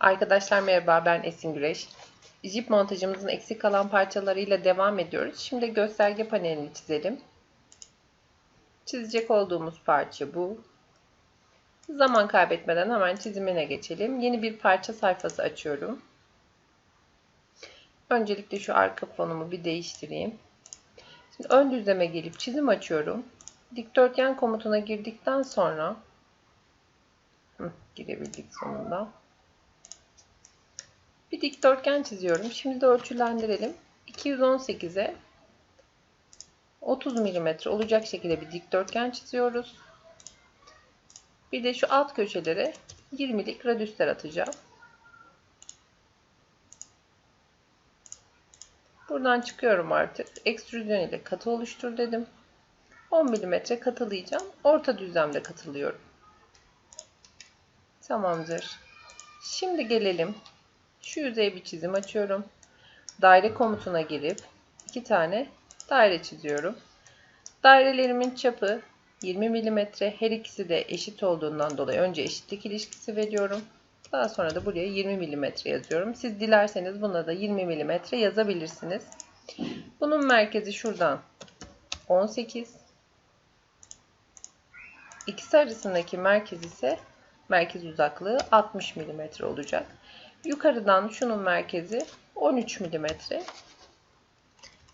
Arkadaşlar merhaba ben Esin Güreş. Jip montajımızın eksik kalan parçalarıyla devam ediyoruz. Şimdi gösterge panelini çizelim. Çizecek olduğumuz parça bu. Zaman kaybetmeden hemen çizimine geçelim. Yeni bir parça sayfası açıyorum. Öncelikle şu arka fonumu bir değiştireyim. Şimdi ön düzleme gelip çizim açıyorum. Dikdörtgen komutuna girdikten sonra girebildik sonunda. Bir dikdörtgen çiziyorum. Şimdi de ölçülendirelim. 218'e 30 mm olacak şekilde bir dikdörtgen çiziyoruz. Bir de şu alt köşelere 20'lik radüsler atacağım. Buradan çıkıyorum artık. Ekstrüzyon ile katı oluştur dedim. 10 mm katılayacağım. Orta düzlemde katılıyorum. Tamamdır. Şimdi gelelim. Şu yüzeye bir çizim açıyorum. Daire komutuna girip iki tane daire çiziyorum. Dairelerimin çapı 20 mm. Her ikisi de eşit olduğundan dolayı önce eşitlik ilişkisi veriyorum. Daha sonra da buraya 20 mm yazıyorum. Siz dilerseniz buna da 20 mm yazabilirsiniz. Bunun merkezi şuradan 18. İkisi arasındaki merkez ise merkez uzaklığı 60 mm olacak. Yukarıdan şunun merkezi 13 mm.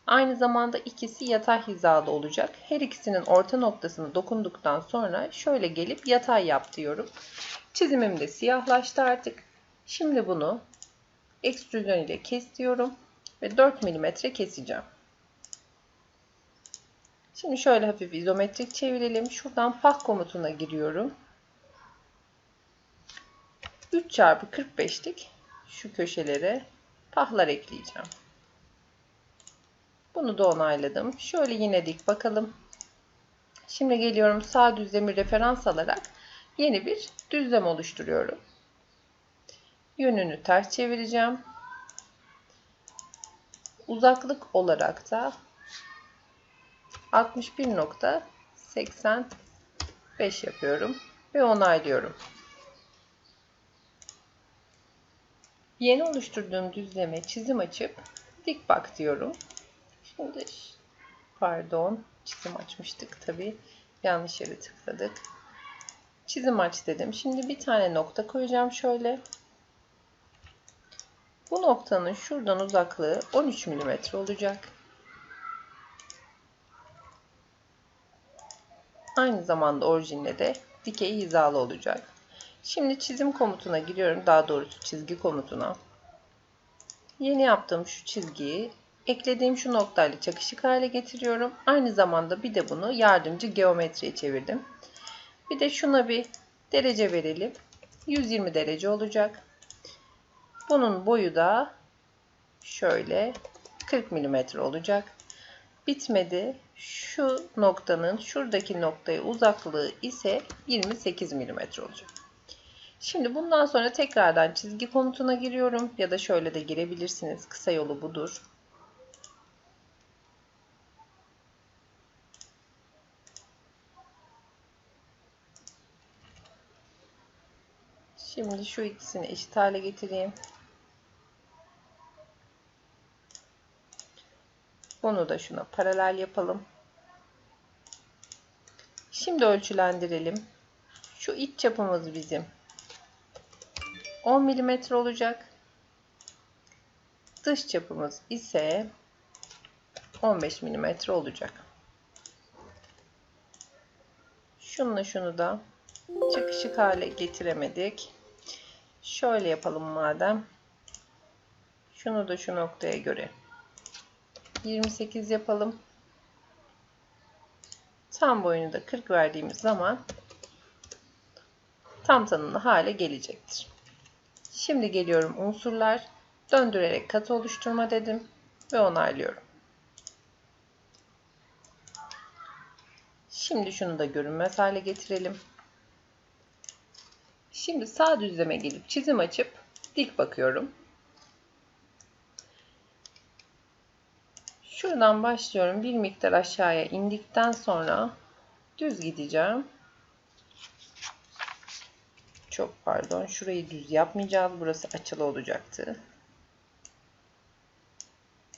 Aynı zamanda ikisi yatay hizalı olacak. Her ikisinin orta noktasını dokunduktan sonra şöyle gelip yatay yap diyorum. Çizimim de siyahlaştı artık. Şimdi bunu ekstrüzyon ile kes diyorum ve 4 mm keseceğim. Şimdi şöyle hafif izometrik çevirelim. Şuradan pah komutuna giriyorum. 3 çarpı 45'lik şu köşelere pahlar ekleyeceğim. Bunu da onayladım. Şöyle yine dik bakalım. Şimdi geliyorum sağ düzlemi referans alarak yeni bir düzlem oluşturuyorum. Yönünü ters çevireceğim. Uzaklık olarak da 61.85 yapıyorum ve onaylıyorum. Yeni oluşturduğum düzleme çizim açıp dik bak diyorum. Şimdi pardon çizim açmıştık tabi yanlış yere tıkladık. Çizim aç dedim. Şimdi bir tane nokta koyacağım şöyle. Bu noktanın şuradan uzaklığı 13 mm olacak. Aynı zamanda orijinle de dikey hizalı olacak. Şimdi çizim komutuna giriyorum. Daha doğrusu çizgi komutuna. Yeni yaptığım şu çizgiyi eklediğim şu noktayla çakışık hale getiriyorum. Aynı zamanda bir de bunu yardımcı geometriye çevirdim. Bir de şuna bir derece verelim. 120 derece olacak. Bunun boyu da şöyle 40 mm olacak. Bitmedi. Şu noktanın şuradaki noktaya uzaklığı ise 28 mm olacak. Şimdi bundan sonra tekrardan çizgi komutuna giriyorum ya da şöyle de girebilirsiniz. Kısa yolu budur. Şimdi şu ikisini eşit hale getireyim. Bunu da şuna paralel yapalım. Şimdi ölçülendirelim. Şu iç çapımız bizim 10 mm olacak. Dış çapımız ise 15 mm olacak. Şununla şunu da çakışık hale getiremedik. Şöyle yapalım madem. Şunu da şu noktaya göre 28 yapalım. Tam boyunu da 40 verdiğimiz zaman tam tanımlı hale gelecektir. Şimdi geliyorum unsurlar. Döndürerek katı oluşturma dedim ve onaylıyorum. Şimdi şunu da görünmez hale getirelim. Şimdi sağ düzleme gelip çizim açıp dik bakıyorum. Şuradan başlıyorum. Bir miktar aşağıya indikten sonra düz gideceğim. Çok pardon. Şurayı düz yapmayacağız. Burası açılı olacaktı.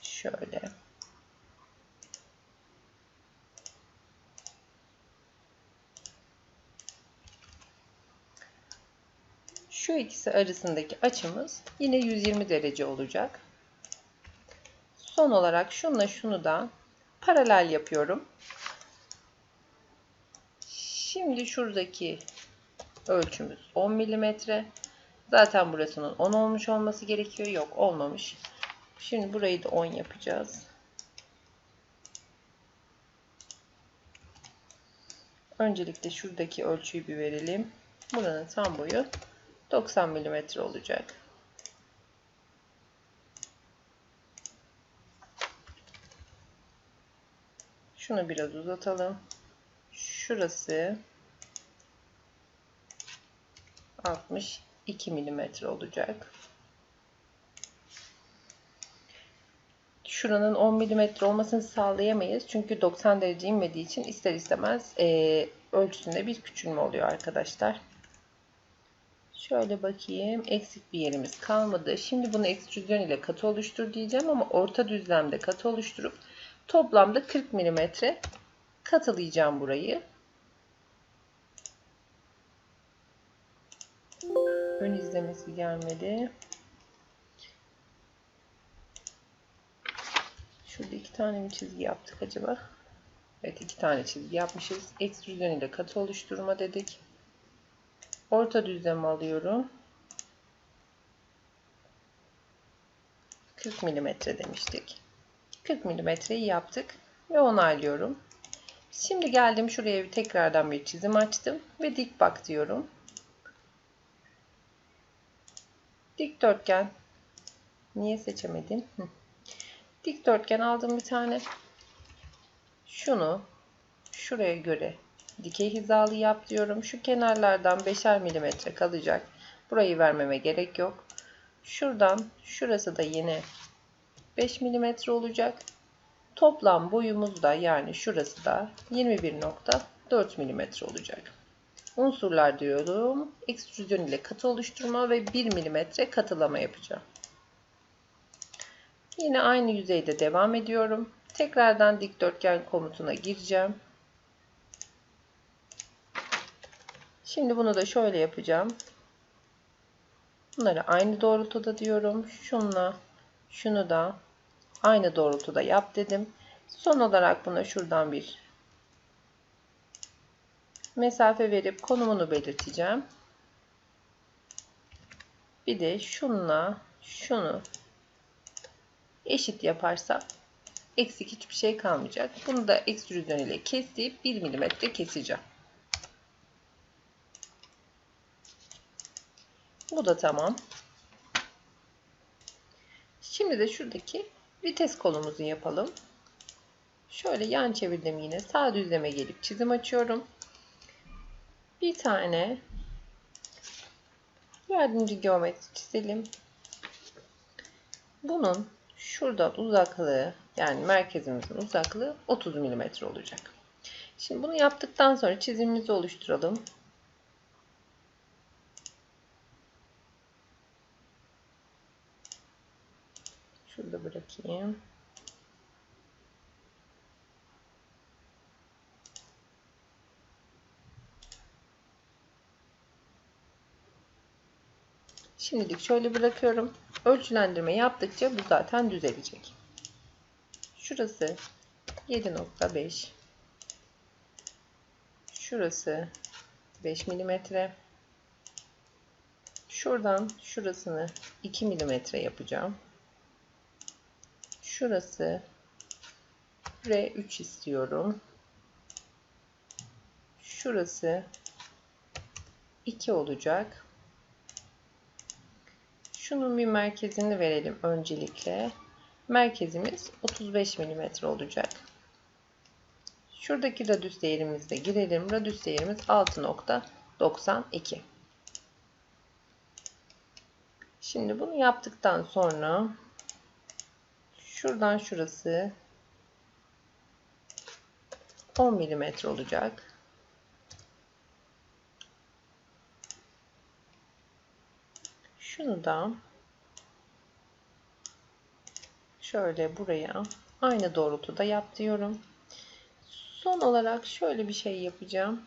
Şöyle. Şu ikisi arasındaki açımız yine 120 derece olacak. Son olarak şunla şunu da paralel yapıyorum. Şimdi şuradaki ölçümüz 10 mm. Zaten burasının 10 olmuş olması gerekiyor. Yok olmamış. Şimdi burayı da 10 yapacağız. Öncelikle şuradaki ölçüyü bir verelim. Buranın tam boyu 90 mm olacak. Şunu biraz uzatalım. Şurası 62 mm olacak. Şuranın 10 mm olmasını sağlayamayız. Çünkü 90 derece inmediği için ister istemez e, ölçüsünde bir küçülme oluyor arkadaşlar. Şöyle bakayım. Eksik bir yerimiz kalmadı. Şimdi bunu ekstrüzyon ile katı oluştur diyeceğim ama orta düzlemde katı oluşturup toplamda 40 mm katılayacağım burayı. Ön izlemesi gelmedi. Şurada iki tane mi çizgi yaptık acaba? Evet iki tane çizgi yapmışız. Ekstrüzyon ile katı oluşturma dedik. Orta düzlem alıyorum. 40 mm demiştik. 40 mm'yi yaptık ve onaylıyorum. Şimdi geldim şuraya bir tekrardan bir çizim açtım ve dik bak diyorum. Dikdörtgen. Niye seçemedim? Dikdörtgen aldım bir tane. Şunu şuraya göre dikey hizalı yap diyorum. Şu kenarlardan 5'er milimetre kalacak. Burayı vermeme gerek yok. Şuradan şurası da yine 5 milimetre olacak. Toplam boyumuz da yani şurası da 21.4 milimetre olacak. Unsurlar diyorum. Ekstrüzyon ile katı oluşturma ve 1 milimetre katılama yapacağım. Yine aynı yüzeyde devam ediyorum. Tekrardan dikdörtgen komutuna gireceğim. Şimdi bunu da şöyle yapacağım. Bunları aynı doğrultuda diyorum. Şunla şunu da aynı doğrultuda yap dedim. Son olarak buna şuradan bir mesafe verip konumunu belirteceğim. Bir de şunla şunu eşit yaparsam eksik hiçbir şey kalmayacak. Bunu da ekstrüzyon ile kesip 1 mm keseceğim. Bu da tamam. Şimdi de şuradaki vites kolumuzu yapalım. Şöyle yan çevirdim yine. Sağ düzleme gelip çizim açıyorum. Bir tane yardımcı geometri çizelim. Bunun şuradan uzaklığı yani merkezimizin uzaklığı 30 mm olacak. Şimdi bunu yaptıktan sonra çizimimizi oluşturalım. Şurada bırakayım. Şimdilik şöyle bırakıyorum. Ölçülendirme yaptıkça bu zaten düzelecek. Şurası 7.5 Şurası 5 mm Şuradan şurasını 2 mm yapacağım. Şurası R3 istiyorum. Şurası 2 olacak. Şunun bir merkezini verelim öncelikle. Merkezimiz 35 mm olacak. Şuradaki radius değerimizi de girelim. Radius değerimiz 6.92. Şimdi bunu yaptıktan sonra şuradan şurası 10 mm olacak. Şunu da şöyle buraya aynı doğrultuda yap diyorum. Son olarak şöyle bir şey yapacağım.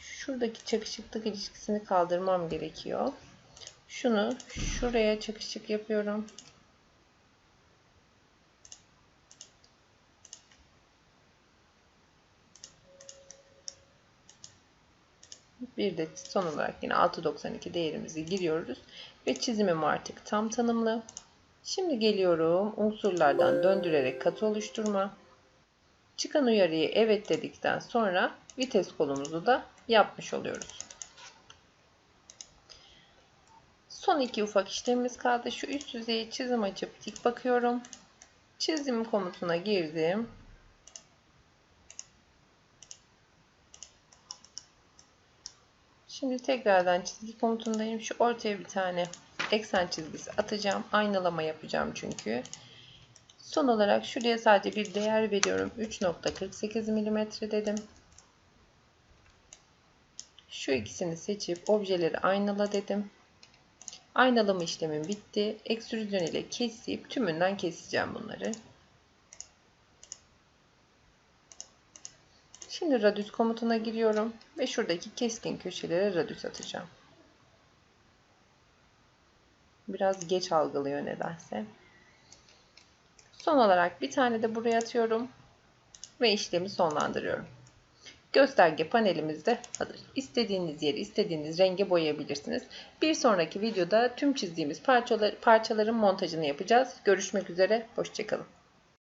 Şuradaki çakışıklık ilişkisini kaldırmam gerekiyor. Şunu şuraya çakışık yapıyorum. Bir de son olarak yine 6.92 değerimizi giriyoruz. Ve çizimim artık tam tanımlı. Şimdi geliyorum unsurlardan döndürerek katı oluşturma. Çıkan uyarıyı evet dedikten sonra vites kolumuzu da yapmış oluyoruz. Son iki ufak işlemimiz kaldı. Şu üst yüzeye çizim açıp dik bakıyorum. Çizim komutuna girdim. Şimdi tekrardan çizgi komutundayım. Şu ortaya bir tane eksen çizgisi atacağım. Aynalama yapacağım çünkü. Son olarak şuraya sadece bir değer veriyorum. 3.48 mm dedim. Şu ikisini seçip objeleri aynala dedim. Aynalama işlemim bitti. Ekstrüzyon ile kesip tümünden keseceğim bunları. Şimdi radius komutuna giriyorum ve şuradaki keskin köşelere radius atacağım. Biraz geç algılıyor nedense. Son olarak bir tane de buraya atıyorum ve işlemi sonlandırıyorum. Gösterge panelimizde hazır. İstediğiniz yeri istediğiniz renge boyayabilirsiniz. Bir sonraki videoda tüm çizdiğimiz parçalar, parçaların montajını yapacağız. Görüşmek üzere, hoşçakalın.